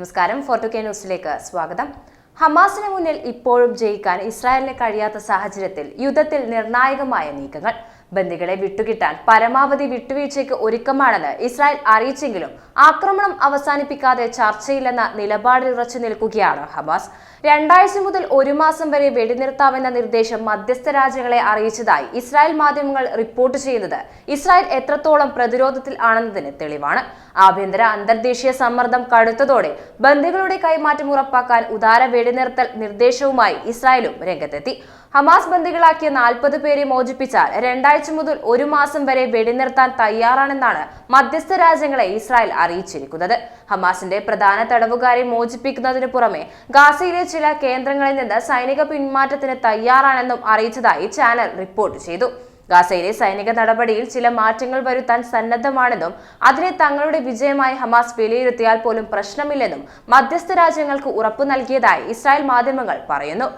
നമസ്കാരം. ഫോർട്ടു കെ ന്യൂസിലേക്ക് സ്വാഗതം. ഹമാസിന് മുന്നിൽ ഇപ്പോഴും ജയിക്കാൻ ഇസ്രായേലിന് കഴിയാത്ത സാഹചര്യത്തിൽ യുദ്ധത്തിൽ നിർണായകമായ നീക്കങ്ങൾ. ബന്ദികളെ വിട്ടുകിട്ടാൻ പരമാവധി വിട്ടുവീഴ്ചയ്ക്ക് ഒരുക്കമാണെന്ന് ഇസ്രായേൽ അറിയിച്ചെങ്കിലും ആക്രമണം അവസാനിപ്പിക്കാതെ ചർച്ചയില്ലെന്ന നിലപാടിൽ ഉറച്ചു നിൽക്കുകയാണ് ഹമാസ്. രണ്ടാഴ്ച മുതൽ ഒരു മാസം വരെ വെടിനിർത്താമെന്ന നിർദ്ദേശം മധ്യസ്ഥ രാജ്യങ്ങളെ അറിയിച്ചതായി ഇസ്രായേൽ മാധ്യമങ്ങൾ റിപ്പോർട്ട് ചെയ്യുന്നത് ഇസ്രായേൽ എത്രത്തോളം പ്രതിരോധത്തിൽ ആണെന്നതിന് തെളിവാണ്. ആഭ്യന്തര അന്തർദേശീയ സമ്മർദ്ദം കടുത്തതോടെ ബന്ദികളുടെ കൈമാറ്റം ഉറപ്പാക്കാൻ ഉദാര വെടിനിർത്തൽ നിർദ്ദേശവുമായി ഇസ്രായേലും രംഗത്തെത്തി. ഹമാസ് ബന്ദികളാക്കിയ നാൽപ്പത് പേരെ മോചിപ്പിച്ചാൽ രണ്ടാഴ്ച മുതൽ ഒരു മാസം വരെ വെടിനിർത്താൻ തയ്യാറാണെന്നാണ് മധ്യസ്ഥ രാജ്യങ്ങളെ ഇസ്രായേൽ അറിയിച്ചിരിക്കുന്നത്. ഹമാസിന്റെ പ്രധാന തടവുകാരെ മോചിപ്പിക്കുന്നതിന് പുറമെ ഗാസയിലെ ചില കേന്ദ്രങ്ങളിൽ നിന്ന് സൈനിക പിന്മാറ്റത്തിന് തയ്യാറാണെന്നും അറിയിച്ചതായി ചാനൽ റിപ്പോർട്ട് ചെയ്തു. ഗാസയിലെ സൈനിക നടപടിയിൽ ചില മാറ്റങ്ങൾ വരുത്താൻ സന്നദ്ധമാണെന്നും അതിനെ തങ്ങളുടെ വിജയമായി ഹമാസ് വിലയിരുത്തിയാൽ പോലും പ്രശ്നമില്ലെന്നും മധ്യസ്ഥ രാജ്യങ്ങൾക്ക് ഉറപ്പു നൽകിയതായി ഇസ്രായേൽ മാധ്യമങ്ങൾ പറയുന്നു.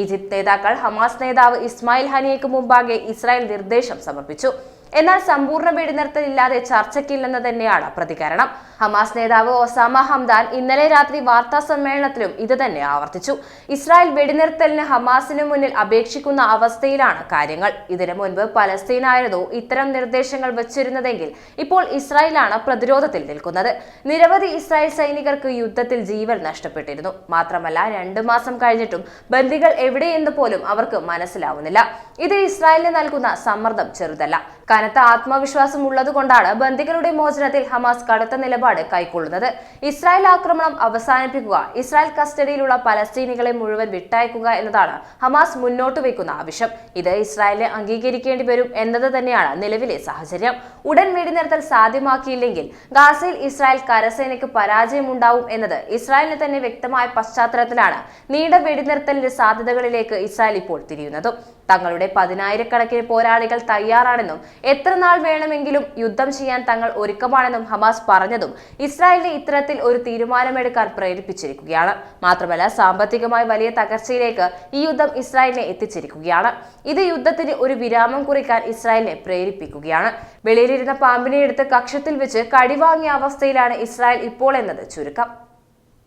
ഈജിപ്ത് നേതാക്കൾ ഹമാസ് നേതാവ് ഇസ്മായിൽ ഹനിയയ്ക്ക് മുമ്പാകെ ഇസ്രായേൽ നിർദ്ദേശം സമർപ്പിച്ചു. എന്നാൽ സമ്പൂർണ വെടിനിർത്തൽ ഇല്ലാതെ ചർച്ചയ്ക്കില്ലെന്ന് തന്നെയാണ് പ്രതികരണം. ഹമാസ് നേതാവ് ഒസാമ ഹംദാൻ ഇന്നലെ രാത്രി വാർത്താ സമ്മേളനത്തിലും ഇത് തന്നെ ആവർത്തിച്ചു. ഇസ്രായേൽ വെടിനിർത്തലിന് ഹമാസിന് മുന്നിൽ അപേക്ഷിക്കുന്ന അവസ്ഥയിലാണ് കാര്യങ്ങൾ. ഇതിനു മുൻപ് പലസ്തീനായിരുന്നു ഇത്തരം നിർദ്ദേശങ്ങൾ വച്ചിരുന്നതെങ്കിൽ ഇപ്പോൾ ഇസ്രായേലാണ് പ്രതിരോധത്തിൽ നിൽക്കുന്നത്. നിരവധി ഇസ്രായേൽ സൈനികർക്ക് യുദ്ധത്തിൽ ജീവൻ നഷ്ടപ്പെട്ടിരുന്നു. മാത്രമല്ല രണ്ടു മാസം കഴിഞ്ഞിട്ടും ബന്ദികൾ എവിടെയെന്ന് പോലും അവർക്ക് മനസ്സിലാവുന്നില്ല. ഇത് ഇസ്രായേലിന് നൽകുന്ന സമ്മർദ്ദം ചെറുതല്ല. കനത്ത ആത്മവിശ്വാസം ഉള്ളതുകൊണ്ടാണ് ബന്ദികളുടെ മോചനത്തിൽ ഹമാസ് കടുത്ത നിലപാട് കൈക്കൊള്ളുന്നത്. ഇസ്രായേൽ ആക്രമണം അവസാനിപ്പിക്കുക ഇസ്രായേൽ കസ്റ്റഡിയിലുള്ള പലസ്തീനികളെ മുഴുവൻ വിട്ടയക്കുക എന്നതാണ് ഹമാസ് മുന്നോട്ട് വയ്ക്കുന്ന ആവശ്യം. ഇത് ഇസ്രായേലിനെ അംഗീകരിക്കേണ്ടി വരും എന്നത് തന്നെയാണ് നിലവിലെ സാഹചര്യം. ഉടൻ വെടിനിർത്തൽ സാധ്യമാക്കിയില്ലെങ്കിൽ ഗാസയിൽ ഇസ്രായേൽ കരസേനയ്ക്ക് പരാജയമുണ്ടാവും എന്നത് ഇസ്രായേലിന് തന്നെ വ്യക്തമായ പശ്ചാത്തലത്തിലാണ് നീണ്ട വെടിനിർത്തലിന്റെ സാധ്യതകളിലേക്ക് ഇസ്രായേൽ ഇപ്പോൾ തിരിയുന്നതും. തങ്ങളുടെ പതിനായിരക്കണക്കിന് പോരാളികൾ തയ്യാറാണെന്നും എത്ര നാൾ വേണമെങ്കിലും യുദ്ധം ചെയ്യാൻ തങ്ങൾ ഒരുക്കമാണെന്നും ഹമാസ് പറഞ്ഞതും ഇസ്രായേലിനെ ഇത്തരത്തിൽ ഒരു തീരുമാനമെടുക്കാൻ പ്രേരിപ്പിച്ചിരിക്കുകയാണ്. മാത്രമല്ല സാമ്പത്തികമായി വലിയ തകർച്ചയിലേക്ക് ഈ യുദ്ധം ഇസ്രായേലിനെ എത്തിച്ചിരിക്കുകയാണ്. ഇത് യുദ്ധത്തിന് ഒരു വിരാമം കുറിക്കാൻ ഇസ്രായേലിനെ പ്രേരിപ്പിക്കുകയാണ്. വെളിയിലിരുന്ന പാമ്പിനെ എടുത്ത് കക്ഷത്തിൽ വെച്ച് കടിവാങ്ങിയ അവസ്ഥയിലാണ് ഇസ്രായേൽ ഇപ്പോൾ എന്നത് ചുരുക്കം.